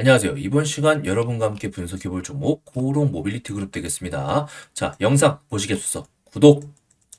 안녕하세요. 이번 시간 여러분과 함께 분석해 볼 종목 고롱 모빌리티 그룹 되겠습니다. 자, 영상 보시기 앞서서 구독,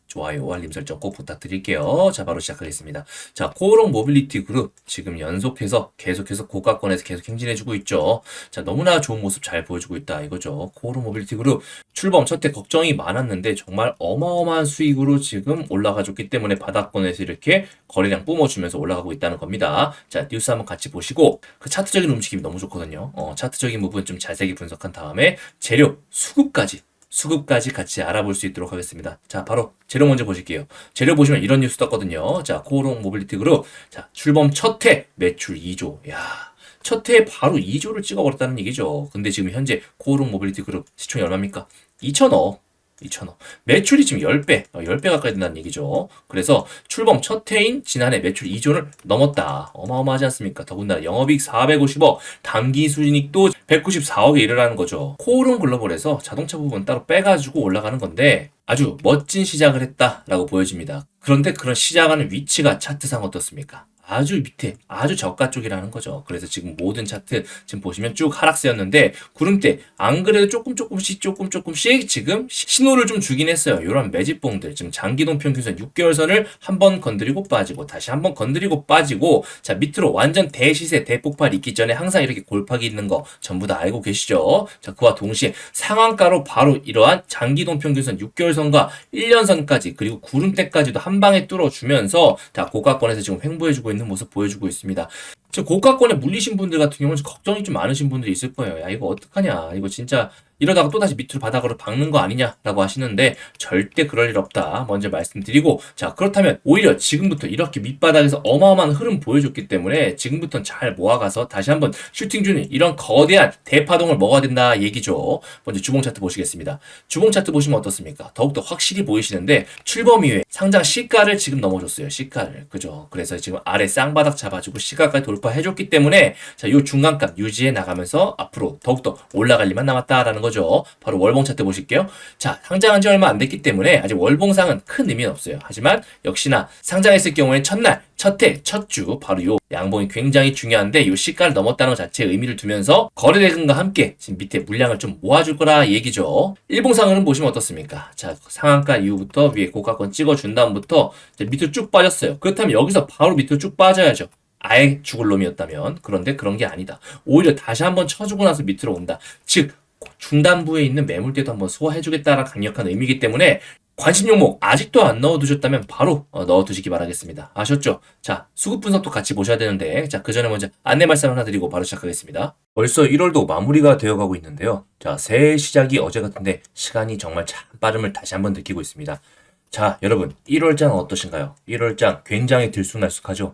좋아요, 알림 설정 꼭 부탁드릴게요. 자, 바로 시작하겠습니다. 자, 코오롱 모빌리티 그룹 지금 연속해서 계속해서 고가권에서 계속 행진해주고 있죠. 자, 너무나 좋은 모습 잘 보여주고 있다 이거죠. 코오롱 모빌리티 그룹 출범 첫해 걱정이 많았는데 정말 어마어마한 수익으로 지금 올라가줬기 때문에 바닥권에서 이렇게 거래량 뿜어주면서 올라가고 있다는 겁니다. 자, 뉴스 한번 같이 보시고 그 차트적인 움직임이 너무 좋거든요. 어, 차트적인 부분 좀 자세히 분석한 다음에 재료, 수급까지 수급까지 같이 알아볼 수 있도록 하겠습니다. 자, 바로 재료 먼저 보실게요. 재료 보시면 이런 뉴스 떴거든요. 자, 코오롱 모빌리티 그룹. 자, 출범 첫 해 매출 2조. 야. 첫 해에 바로 2조를 찍어버렸다는 얘기죠. 근데 지금 현재 코오롱 모빌리티 그룹 시총이 얼마입니까? 2천억. 2천억. 매출이 지금 10배, 어, 10배 가까이 된다는 얘기죠. 그래서 출범 첫 해인 지난해 매출 2조를 넘었다. 어마어마하지 않습니까? 더군다나 영업이익 450억, 당기순이익도 194억에 이르라는 거죠. 코오롱 글로벌에서 자동차 부분 따로 빼가지고 올라가는 건데 아주 멋진 시작을 했다라고 보여집니다. 그런데 그런 시작하는 위치가 차트상 어떻습니까? 아주 밑에, 아주 저가 쪽이라는 거죠. 그래서 지금 모든 차트 지금 보시면 쭉 하락세였는데 구름대 안 그래도 조금 조금씩 조금 조금씩 지금 시- 신호를 좀 주긴 했어요. 이런 매집봉들 지금 장기동 평균선 6개월선을 한 번 건드리고 빠지고 다시 한 번 건드리고 빠지고 자 밑으로 완전 대시세 대폭발 있기 전에 항상 이렇게 골팍이 있는 거 전부 다 알고 계시죠? 자 그와 동시에 상한가로 바로 이러한 장기동 평균선 6개월선과 1년선까지 그리고 구름대까지도 한 방에 뚫어주면서 자 고가권에서 지금 횡보해주고 있는 모습 보여주고 있습니다. 저 고가권에 물리신 분들 같은 경우는 걱정이 좀 많으신 분들이 있을 거예요. 야 이거 어떡하냐 이거 진짜 이러다가 또다시 밑으로 바닥으로 박는 거 아니냐라고 하시는데 절대 그럴 일 없다. 먼저 말씀드리고 자 그렇다면 오히려 지금부터 이렇게 밑바닥에서 어마어마한 흐름 보여줬기 때문에 지금부터는 잘 모아가서 다시 한번 슈팅 주는 이런 거대한 대파동을 먹어야 된다 얘기죠. 먼저 주봉 차트 보시겠습니다. 주봉 차트 보시면 어떻습니까? 더욱더 확실히 보이시는데 출범 이후에 상장 시가를 지금 넘어줬어요. 시가를 그죠? 그래서 지금 아래 쌍바닥 잡아주고 시가까지 돌파해줬기 때문에 자요 중간값 유지해 나가면서 앞으로 더욱더 올라갈 일만 남았다라는 거 죠. 바로 월봉 차트 보실게요. 자 상장한 지 얼마 안 됐기 때문에 아직 월봉상은 큰 의미는 없어요. 하지만 역시나 상장했을 경우에 첫날 첫해 첫 주 바로 요 양봉이 굉장히 중요한데 요 시가를 넘었다는 것 자체에 의미를 두면서 거래 대금과 함께 지금 밑에 물량을 좀 모아줄 거라 얘기죠. 일봉상으로는 보시면 어떻습니까? 자 상한가 이후부터 위에 고가권 찍어준 다음부터 밑으로 쭉 빠졌어요. 그렇다면 여기서 바로 밑으로 쭉 빠져야죠. 아예 죽을 놈이었다면 그런데 그런 게 아니다. 오히려 다시 한번 쳐주고 나서 밑으로 온다. 즉 중단부에 있는 매물대도 한번 소화해주겠다라 강력한 의미이기 때문에 관심 종목 아직도 안 넣어두셨다면 바로 어, 넣어두시기 바라겠습니다. 아셨죠? 자, 수급 분석도 같이 보셔야 되는데, 자, 그 전에 먼저 안내 말씀 하나 드리고 바로 시작하겠습니다. 벌써 1월도 마무리가 되어가고 있는데요. 자, 새해 시작이 어제 같은데 시간이 정말 참 빠름을 다시 한번 느끼고 있습니다. 자, 여러분, 1월장 어떠신가요? 1월장 굉장히 들쑥날쑥하죠?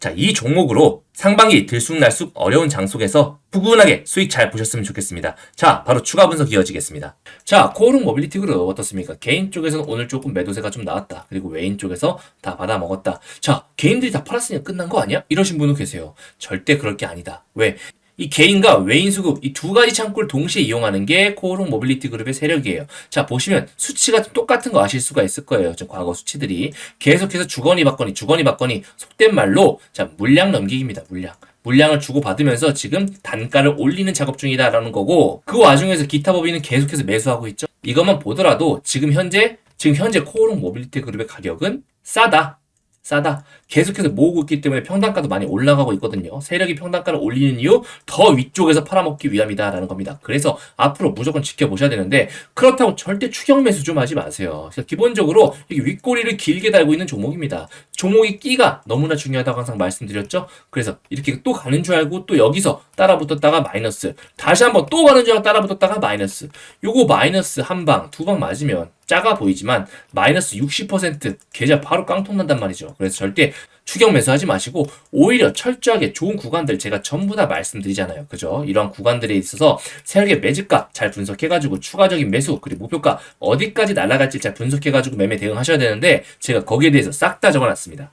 자, 이 종목으로 상반기 들쑥날쑥 어려운 장 속에서 푸근하게 수익 잘 보셨으면 좋겠습니다. 자, 바로 추가 분석 이어지겠습니다. 자, 코오롱 모빌리티 그룹 어떻습니까? 개인 쪽에서는 오늘 조금 매도세가 좀 나왔다. 그리고 외인 쪽에서 다 받아 먹었다. 자, 개인들이 다 팔았으니까 끝난 거 아니야? 이러신 분도 계세요. 절대 그럴 게 아니다. 왜? 이 개인과 외인 수급 이 두 가지 창구를 동시에 이용하는 게 코오롱 모빌리티 그룹의 세력이에요. 자 보시면 수치가 똑같은 거 아실 수가 있을 거예요. 저 과거 수치들이 계속해서 주거니 받거니 주거니 받거니 속된 말로 자 물량 넘기기입니다. 물량. 물량을 주고 받으면서 지금 단가를 올리는 작업 중이다라는 거고 그 와중에서 기타 법인은 계속해서 매수하고 있죠. 이것만 보더라도 지금 현재 지금 현재 코오롱 모빌리티 그룹의 가격은 싸다. 싸다. 계속해서 모으고 있기 때문에 평단가도 많이 올라가고 있거든요. 세력이 평단가를 올리는 이유 더 위쪽에서 팔아먹기 위함이다라는 겁니다. 그래서 앞으로 무조건 지켜보셔야 되는데 그렇다고 절대 추격 매수 좀 하지 마세요. 그래서 기본적으로 이게 윗꼬리를 길게 달고 있는 종목입니다. 종목의 끼가 너무나 중요하다고 항상 말씀드렸죠. 그래서 이렇게 또 가는 줄 알고 또 여기서 따라붙었다가 마이너스 다시 한번 또 가는 줄 알고 따라붙었다가 마이너스 요거 마이너스 한 방, 두 방 맞으면 작아 보이지만 마이너스 60% 계좌 바로 깡통 난단 말이죠. 그래서 절대 추격 매수하지 마시고 오히려 철저하게 좋은 구간들 제가 전부 다 말씀드리잖아요. 그죠? 이러한 구간들에 있어서 세력의 매집가 잘 분석해가지고 추가적인 매수 그리고 목표가 어디까지 날아갈지 잘 분석해가지고 매매 대응하셔야 되는데 제가 거기에 대해서 싹 다 적어놨습니다.